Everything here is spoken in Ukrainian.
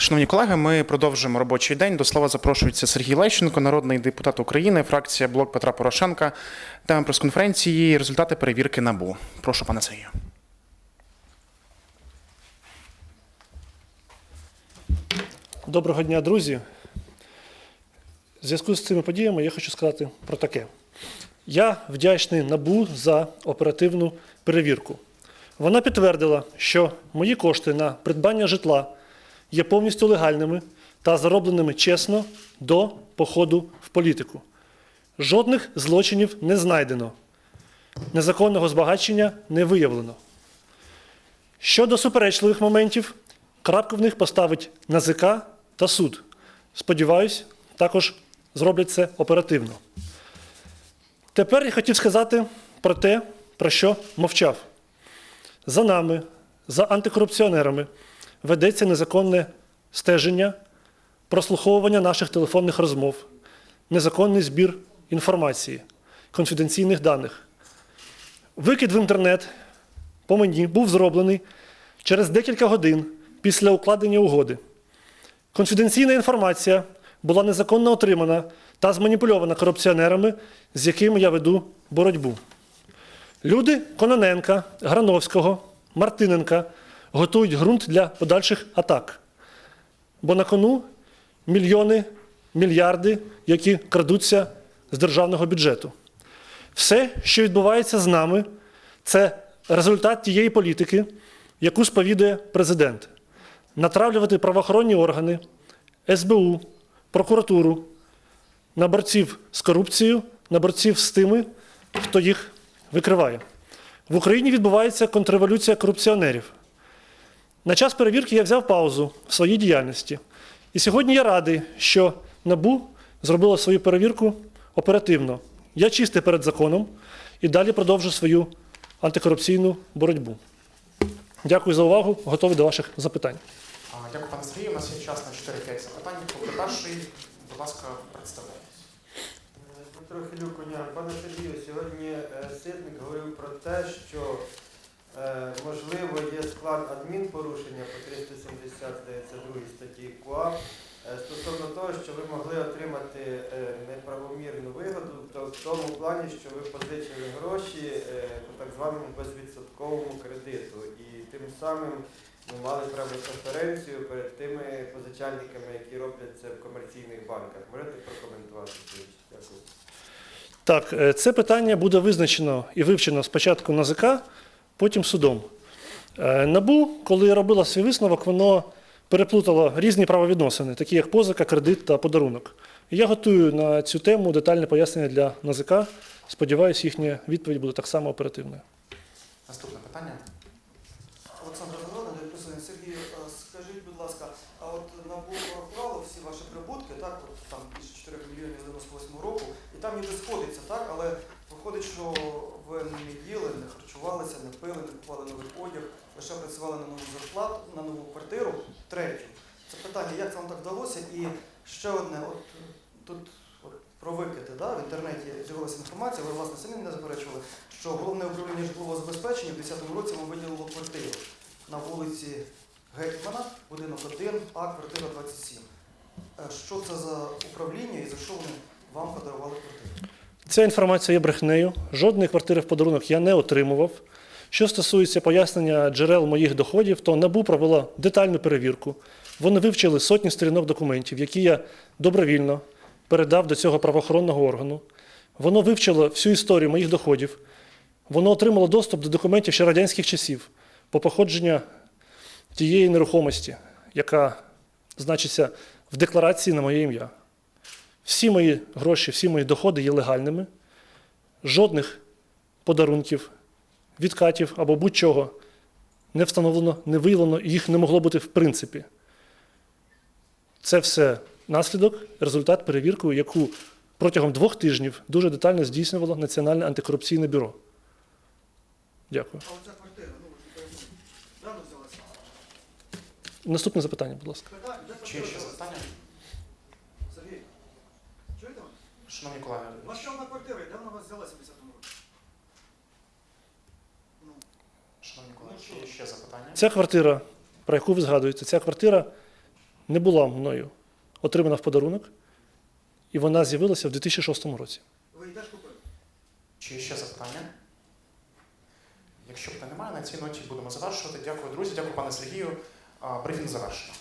Шановні колеги, ми продовжуємо робочий день. До слова запрошується Сергій Лещенко, народний депутат України, фракція Блок Петра Порошенка. Тема прес-конференції результати перевірки НАБУ. Прошу, пане Сергію. Доброго дня, друзі. В зв'язку з цими подіями я хочу сказати про таке. Я вдячний НАБУ за оперативну перевірку. Вона підтвердила, що мої кошти на придбання житла є повністю легальними та заробленими чесно до походу в політику. Жодних злочинів не знайдено, незаконного збагачення не виявлено. Щодо суперечливих моментів, крапку в них поставить НАЗК та суд. Сподіваюсь, також зроблять це оперативно. Тепер я хотів сказати про те, про що мовчав. За нами, за антикорупціонерами, ведеться незаконне стеження, прослуховування наших телефонних розмов, незаконний збір інформації, конфіденційних даних. Викид в інтернет по мені був зроблений через декілька годин після укладення угоди. Конфіденційна інформація була незаконно отримана та зманіпульована корупціонерами, з якими я веду боротьбу. Люди Кононенка, Грановського, Мартиненка готують ґрунт для подальших атак. Бо на кону мільйони, мільярди, які крадуться з державного бюджету. Все, що відбувається з нами, це результат тієї політики, яку сповідує президент. Натравлювати правоохоронні органи, СБУ, прокуратуру на борців з корупцією, на борців з тими, хто їх викриває. В Україні відбувається контрреволюція корупціонерів. На час перевірки я взяв паузу в своїй діяльності. І сьогодні я радий, що НАБУ зробило свою перевірку оперативно. Я чистий перед законом і далі продовжу свою антикорупційну боротьбу. Дякую за увагу. Готовий до ваших запитань. Дякую, пане Сергію. У нас є час на 4-5 запитань. Поки перший, будь ласка, представляйтесь. Дмитро Хилюк. Пане Сергію, сьогодні е, Ситник говорив про те, що можливо є склад адмінпорушення по 370, здається, 2 статті КУАП е, стосовно того, що ви могли отримати е, неправомірну вигоду, то в тому плані, що ви позичили гроші е, по так званому безвідсотковому кредиту. І тим самим ми мали прес-конференцію перед тими позичальниками, які роблять це в комерційних банках. Можете прокоментувати? Дякую. Так, це питання буде визначено і вивчено спочатку НАЗК, потім судом. Е, НАБУ, коли робило свій висновок, воно переплутало різні правовідносини, такі як позика, кредит та подарунок. Я готую на цю тему детальне пояснення для НАЗК. Сподіваюсь, їхня відповідь буде так само оперативною. Наступне питання. Олександр Загородний, Депутат Сергій, е, скажіть, будь ласка, а от НАБУ порахувало всі ваші прибутки, так, от там більше 4 мільйонів 98 року, і там ніби сходиться, так, але виходить, що ви не їли, не харчувалися, не пили, не купували новий одяг, лише працювали на нову зарплату, на нову квартиру, третю. Це питання, як вам так вдалося? І ще одне, от тут от, про викиди, да, в інтернеті з'явилася інформація, ви власне самі не заперечували, що головне управління житлового забезпечення в 2010 році вам виділило квартиру на вулиці Гетьмана, будинок 1, А, квартира 27. Е, Що це за управління і за що вони вам подарували квартиру? Ця інформація є брехнею. Жодної квартири в подарунок я не отримував. Що стосується пояснення джерел моїх доходів, то НАБУ провела детальну перевірку. Вони вивчили сотні сторінок документів, які я добровільно передав до цього правоохоронного органу. Воно вивчило всю історію моїх доходів. Воно отримало доступ до документів ще радянських часів по походженню тієї нерухомості, яка значиться в декларації на моє ім'я. Всі мої гроші, всі мої доходи є легальними. Жодних подарунків, відкатів або будь-чого не встановлено, не виявлено, і їх не могло бути в принципі. Це все наслідок, результат перевірки, яку протягом двох тижнів дуже детально здійснювало Національне антикорупційне бюро. Дякую. А оця квартира, ну. Наступне запитання, будь ласка. Чи є ще запитання? Сергій, чуєте мене? Шановні колеги, У вас ще одна квартира, де вона у вас взялася в 10-му році? Ну, шановні колеги, чи є ще запитання? Ця квартира, про яку ви згадуєте, ця квартира не була мною отримана в подарунок, і вона з'явилася в 2006 році. Ви її теж купили? Чи є ще запитання? Якщо питань немає, на цій ноті будемо завершувати. Дякую, друзі. Дякую, пане Сергію. Брифінг завершено.